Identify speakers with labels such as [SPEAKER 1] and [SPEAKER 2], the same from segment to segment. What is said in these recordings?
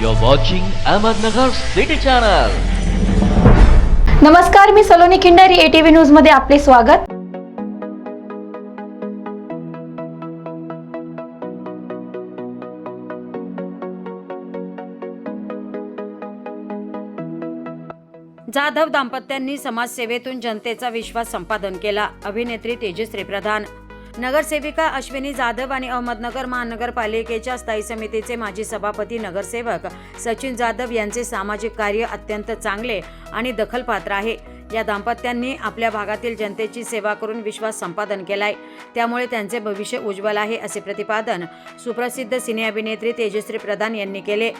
[SPEAKER 1] You're watching Ahmednagar City Channel.
[SPEAKER 2] नमस्कार मी Saloni Khindari ATV न्यूजमध्ये आपले स्वागत
[SPEAKER 3] जाधव दाम्पत्यांनी समाजसेवेतून जनतेचा विश्वास संपादन केला अभिनेत्री तेजश्री प्रधान नगरसेविका अश्विनी जाधव आणि अहमदनगर महानगरपालिकेच्या स्थायी समितीचे माजी सभापती नगरसेवक सचिन जाधव यांचे सामाजिक कार्य अत्यंत चांगले आणि दखलपात्र आहे. या दाम्पत्यांनी आपल्या भागातील जनतेची सेवा करून विश्वास संपादन केलाय. त्यामुळे त्यांचे भविष्य उज्ज्वल आहे असे प्रतिपादन सुप्रसिद्ध सिने अभिनेत्री तेजश्री प्रधान यांनी केले.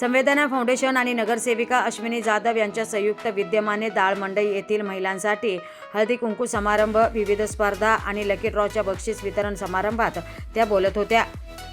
[SPEAKER 3] संवेदना फाउंडेशन आणि नगरसेविका अश्विनी जाधव यांच्या संयुक्त विद्यमाने दाळ मंडई येथील महिलांसाठी हळदी कुंकू समारंभ विविध स्पर्धा आणि लकी ड्रॉच्या बक्षीस वितरण समारंभात त्या बोलत होत्या.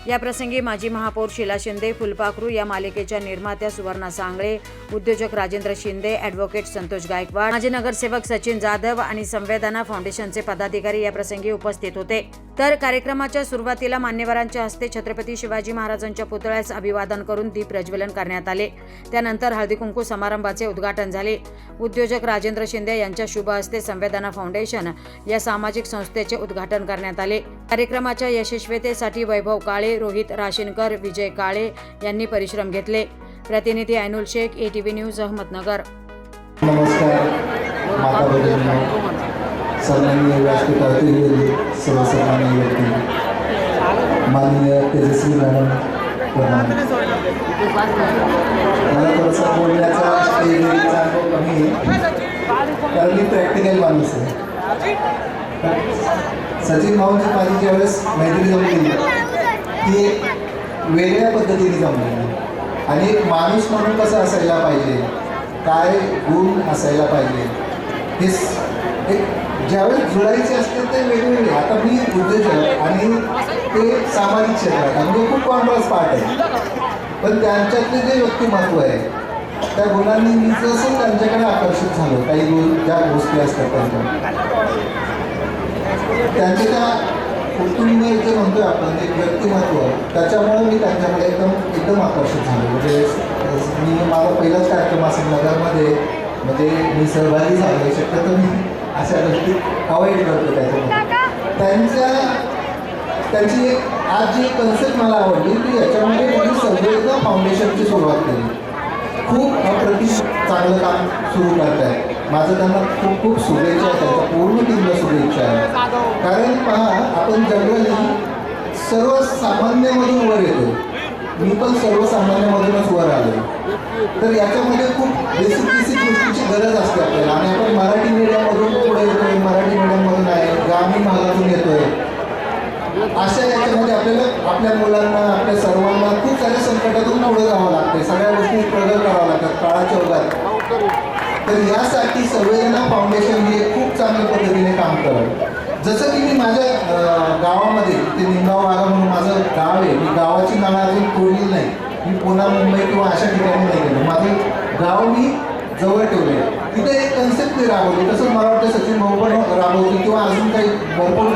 [SPEAKER 3] या प्रसंगी माजी महापौर शिला शिंदे फुलपाखरू या मालिकेच्या निर्मात्या सुवर्णा सांगळे उद्योजक राजेंद्र शिंदे ॲडव्होकेट संतोष गायकवाड माजी नगरसेवक सचिन जाधव आणि संवेदना फाउंडेशनचे पदाधिकारी या प्रसंगी उपस्थित होते. तर कार्यक्रमाच्या सुरुवातीला मान्यवरांच्या हस्ते छत्रपती शिवाजी महाराजांच्या पुतळ्यास अभिवादन करून दीप प्रज्वलन करण्यात आले. त्यानंतर हळदीकुंकू समारंभाचे उद्घाटन झाले. उद्योजक राजेंद्र शिंदे यांच्या शुभ हस्ते संवेदना फाउंडेशन या सामाजिक संस्थेचे उद्घाटन करण्यात आले. कार्यक्रमाच्या यशस्वीतेसाठी वैभव काळे रोहित राशीनकर विजय काळे यांनी परिश्रम घेतले. प्रतिनिधी ऐनुल शेख एटीव्ही न्यूज अहमदनगर.
[SPEAKER 4] नमस्कार. सन्माननीय व्यासपीठावरील सर्वसामान्य व्यक्ती. माननीय तेजस्वी मॅडम प्रधान मला थोडंसं बोलण्याचा स्टेजचा कमी आहे. कारण मी प्रॅक्टिकल माणूस आहे. सचिन भाऊची माझी ज्यावेळेस मैत्री जमली ती एक वेगळ्या पद्धतीने जमली आणि एक माणूस म्हणून कसं असायला पाहिजे काय गुण असायला पाहिजे हे एक ज्यावेळेस जुळायचे असते ते वेगवेगळे. आता मी उद्योजक आणि ते सामाजिक क्षेत्रात म्हणजे खूप कॉन्ट्रास्ट पार्ट आहे. पण त्यांच्यातले जे व्यक्तिमत्व आहे त्या गुणांनी मी जसं त्यांच्याकडे आकर्षित झालो काही गुण ज्या गोष्टी असतात त्यांच्या. त्यांचे त्या कुटुंब जे म्हणतोय आपण एक व्यक्तिमत्व त्याच्यामुळे मी त्यांच्याकडे एकदम एकदम आकर्षित झालो. म्हणजे मी माझा पहिलाच कार्यक्रम असेल नगरमध्ये म्हणजे मी सहभागी झालो शक्यतो मी अशा गोष्टी अवॉइड करतो त्याच्यामध्ये. त्यांच्या त्यांची आज जी कन्सेप्ट मला आवडली की याच्यामध्ये त्यांनी संवेदना फाउंडेशनची सुरुवात केली. खूप अप्रतिम चांगलं काम सुरू करत आहे माझं त्यांना खूप खूप शुभेच्छा आहे. त्यांच्या पूर्ण टीमला शुभेच्छा आहे. कारण पहा आपण जनरली सर्वसामान्यमधून वर येतो. मी पण सर्वसामान्यमधूनच वर आलो तर याच्यामध्ये खूप बेसिक बेसिक गोष्टीची गरज असते आपल्याला. आणि आपण मराठी मीडियममधून पुढे येतोय मराठी मीडियममधून आहे ग्रामीण भागातून येतोय. अशा याच्यामध्ये आपल्याला आपल्या मुलांना आपल्या सर्वांना खूप साऱ्या संकटातून पुढे जावं लागते सगळ्या गोष्टी स्ट्रगल करावं लागतात काळाच्या ओघात तर यासाठी संवेदना फाउंडेशन हे खूप चांगल्या पद्धतीने काम करत जसं की मी माझ्या गावामध्ये ते निमगाव वागा म्हणून माझं गाव आहे. मी गावाची नावं अजून तोडली नाही. मी पुन्हा मुंबई किंवा अशा ठिकाणी नाही गेलो. माझं गाव मी जवळ ठेवले तिथे एक कन्सेप्ट मी राबवली. तसं मला वाटतं सचिन भाऊ पण राबवतील किंवा अजून काही भरपूर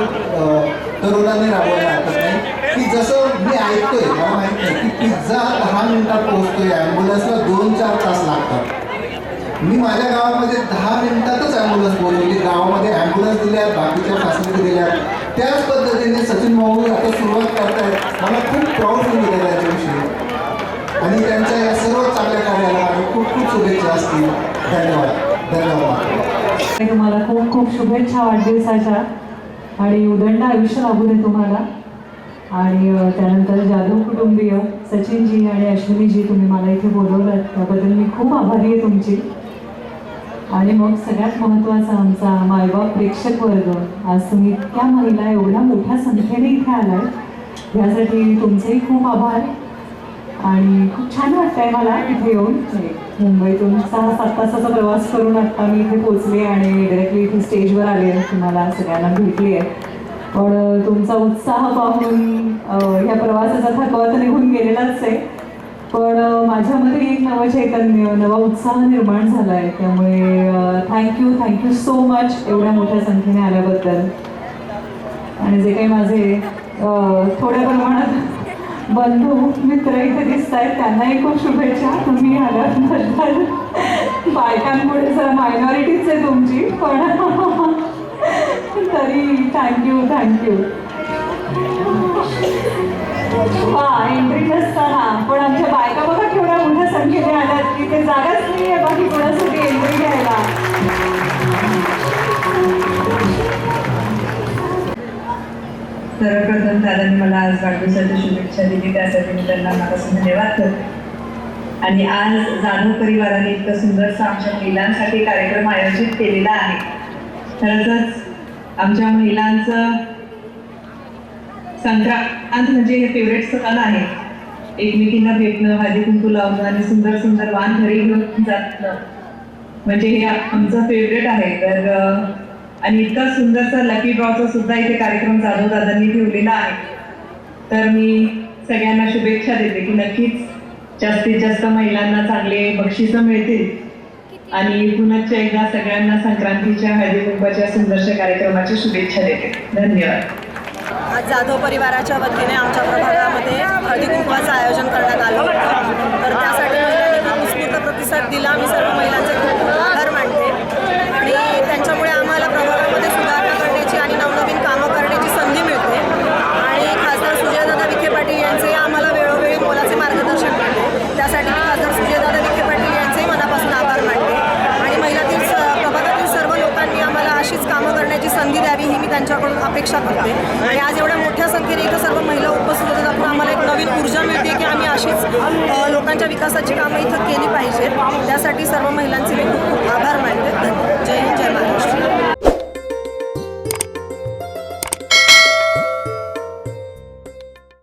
[SPEAKER 4] तरुणांनी राबवायला हरकत नाही की जसं मी ऐकतोय मला माहीत नाही की पिझ्झा दहा मिनिटात पोहोचतोय. ॲम्ब्युलन्सला दोन चार तास लागतात. मी माझ्या गावामध्ये दहा मिनिटातच ॲम्ब्युलन्स पोहोचवली म्हणजे गावामध्ये ॲम्ब्युलन्स दिल्या बाकीच्या फॅसिलिटी दिल्या त्याच पद्धतीने सचिन भाऊ आता सुरुवात करतायत. मला खूप प्राऊड फील होतं त्यांच्याविषयी. आणि त्यांच्या या सर्व चांगल्या कार्याला खूप खूप शुभेच्छा असतील. धन्यवाद. धन्यवाद.
[SPEAKER 5] तुम्हाला खूप खूप शुभेच्छा वाढदिवसाच्या. आणि उदंड आयुष्य लाभू दे तुम्हाला. आणि त्यानंतर जाधव कुटुंबीय सचिनजी आणि अश्विनीजी तुम्ही मला इथे बोलवलं त्याबद्दल मी खूप आभारी आहे तुमची. आणि मग सगळ्यात महत्त्वाचा आमचा मायबाप प्रेक्षक वर्ग. आज तुम्ही इतक्या महिला एवढ्या मोठ्या संख्येने इथे आलाय. यासाठी तुमचेही खूप आभार. आणि खूप छान वाटतंय मला इथे येऊन. मुंबईतून सहा सात तासाचा प्रवास करून आत्ता मी इथे पोचले आणि डायरेक्टली इथे स्टेजवर आले आहे तुम्हाला सगळ्यांना भेटली. आहे पण तुमचा उत्साह पाहून अ, ह्या प्रवासाचा थकवा तर निघून गेलेलाच आहे. पण माझ्यामध्ये एक नवं चैतन्य नवा उत्साह निर्माण झाला आहे त्यामुळे थँक्यू थँक्यू सो मच एवढ्या मोठ्या संख्येने आल्याबद्दल. आणि जे काही माझे थोड्या प्रमाणात बंधू मित्र इथे दिसत आहेत त्यांनाही खूप शुभेच्छा. तुम्ही आल्याबद्दल बायकांमुळे जरा मायनॉरिटीच आहे तुमची पण तरी थँक्यू थँक्यू हा एंट्री नसताना आमच्या बायका बघा केवढ्या मोठ्या संख्येने आल्यात. की ते जागाच नाही आहे बाकी कोणासाठी एंट्री घ्यायला.
[SPEAKER 6] सर्वप्रथम दादांनी मला आज वाढदिवसाच्या शुभेच्छा दिली. त्यासाठी मी त्यांना मनापासून धन्यवाद करतो. आणि आज जाधव परिवाराने इतकं सुंदरसा आमच्या महिलांसाठी कार्यक्रम आयोजित केलेला आहे. खरंच आमच्या महिलांचं संक्रांत म्हणजे हे फेवरेट सण आहे. एकमेकींना भेटणं हळदी कुंकू लावणं आणि सुंदर सुंदर वाण घरी घेऊन जाणं. म्हणजे हे आमचं फेवरेट आहे. तर आणि इतका सुंदरसा लकी ड्रॉचा सुद्धा इथे कार्यक्रम जाधव दादांनी ठेवलेला आहे. तर मी सगळ्यांना शुभेच्छा देते की नक्कीच जास्तीत जास्त महिलांना चांगले बक्षिसं मिळतील. आणि पुनश्च एकदा सगळ्यांना संक्रांतीच्या हळदी कुंभाच्या सुंदरशा कार्यक्रमाच्या शुभेच्छा देते. धन्यवाद.
[SPEAKER 7] आज जाधव परिवाराच्या वतीने आमच्या प्रभागामध्ये हळदी कुंकवाचं आयोजन करण्यात आलं होतं. तर त्यासाठी महिलांनी खूप उत्स्फूर्त प्रतिसाद दिला. आम्ही सर्व महिलांचे खूप खूप आभार मानते आणि त्यांच्यामुळे आम्हाला प्रभागामध्ये सुधारणा करण्याची आणि नवनवीन कामं करण्याची संधी मिळते आणि खासदार सुजयदादा विखे पाटील यांचे आम्हाला वेळोवेळी मोलाचे मार्गदर्शन मिळते त्यासाठी मी खासदार सुजयदादा विखे पाटील यांचेही मनापासून आभार मानते आणि महिलातील स- प्रभागातील सर्व लोकांनी आम्हाला अशीच कामं करण्याची संधी द्यावी ही मी त्यांच्याकडून अपेक्षा करते आणि आज एवढ्या मोठ्या संख्येने इथं सर्व महिला उपस्थित होतात आपण आम्हाला एक नवीन ऊर्जा मिळते की आम्ही अशीच अ, लोकांच्या विकासाची कामं इथं केली पाहिजेत. त्यासाठी सर्व महिलांचे मी खूप खूप आभार मानते. जय हिंद जय